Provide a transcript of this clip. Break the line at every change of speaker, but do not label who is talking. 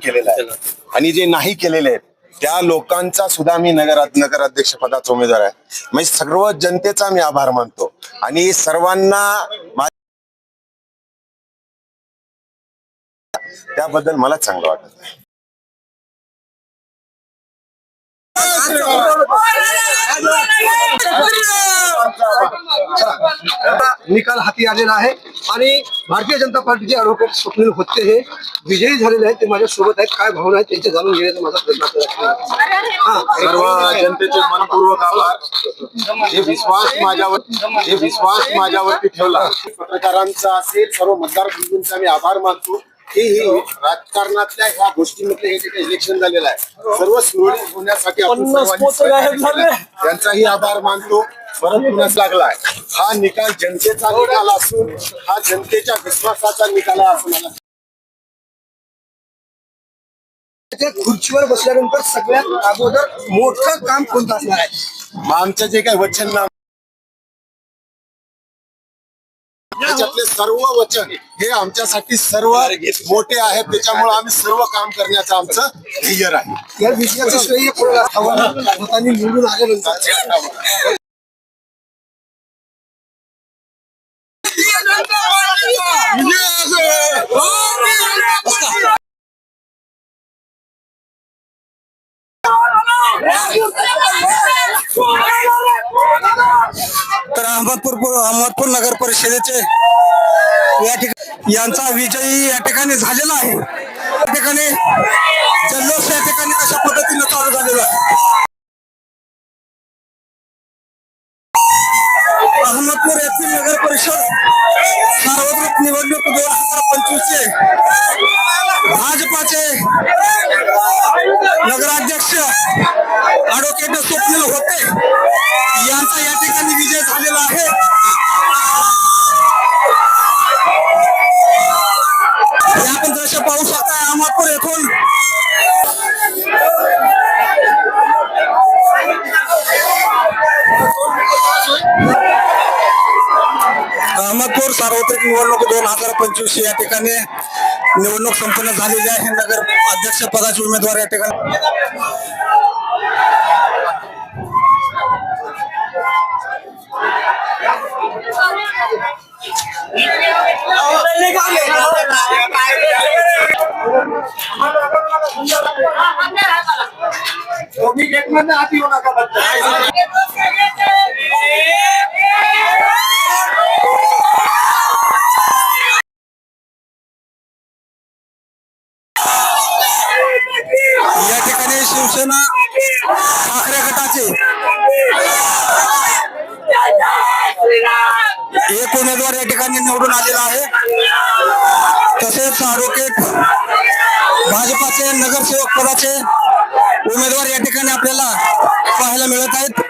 केलेलं आहे. आणि जे नाही केलेले आहेत त्या लोकांचा सुद्धा मी नगर नगराध्यक्ष पदाचा उमेदवार आहे. म्हणजे सर्व जनतेचा मी आभार मानतो. आणि सर्वांना त्याबद्दल मला चांगलं वाटत आहे
निकाल हाती आलेला आहे. आणि भारतीय जनता पार्टीचे ऍडव्होकेट स्वप्नील होते हे. विजयी झालेले आहेत ते माझ्या सोबत आहेत. काय भावना आहेत त्यांचे जाणून घेण्याचा माझा प्रयत्न आहे. हा.
सर्व जनतेचे मनपूर्वक आभार. हे विश्वास माझ्यावर हे विश्वास माझ्यावरती ठेवला. पत्रकारांचा असेल सर्व मतदार बंधूंचा मी आभार मानतो. की ही राजकारणातल्या ह्या गोष्टीमध्ये हे जे काही इलेक्शन झालेलं आहे. सर्व सुरळीत होण्यासाठी आपण. त्यांचाही आभार मानतो. परत पुन्हा लागलाय हा निकाल जनतेचा निकाल असून हा जनतेच्या विश्वासाचा निकाल
असून खुर्चीवर बसल्यानंतर सगळ्यात अगोदर मोठं काम कोणतं असणार आहे?
आमचं जे काही वचन नाम त्याच्यातले सर्व वचन हे आमच्यासाठी सर्व मोठे आहेत त्याच्यामुळे आम्ही सर्व काम करण्याचं आमचं ध्येय आहे
या विजयाचं श्रेय कोणाला? निवडून आल्यानंतर.
अहमदपूर अहमदपूर नगर परिषदेचे या ठिकाणी यांचा विजयी या ठिकाणी झालेला आहे. या ठिकाणी जल्लोष या ठिकाणी कशा पद्धतीनं चालू झालेला आहे? अहमदपूर येथील नगर परिषद सार्वत्रिक निवडणूक दोन हजार पंचवीस चे पाहू शकता अहमदपूर येथून अहमदपूर सार्वत्रिक निवडणूक दोन हजार पंचवीस या ठिकाणी निवडणूक संपन्न झालेली आहे. नगर अध्यक्ष पदाचे उमेदवार या ठिकाणी. या ठिकाणी शिवसेना ठाकरे गटाचे एक उमेदवार या ठिकाणी निवडून आलेला आहे. तसेच आरोग्य भाजपाचे नगरसेवक पदाचे उमेदवार या ठिकाणी आपल्याला पाहायला मिळत आहेत.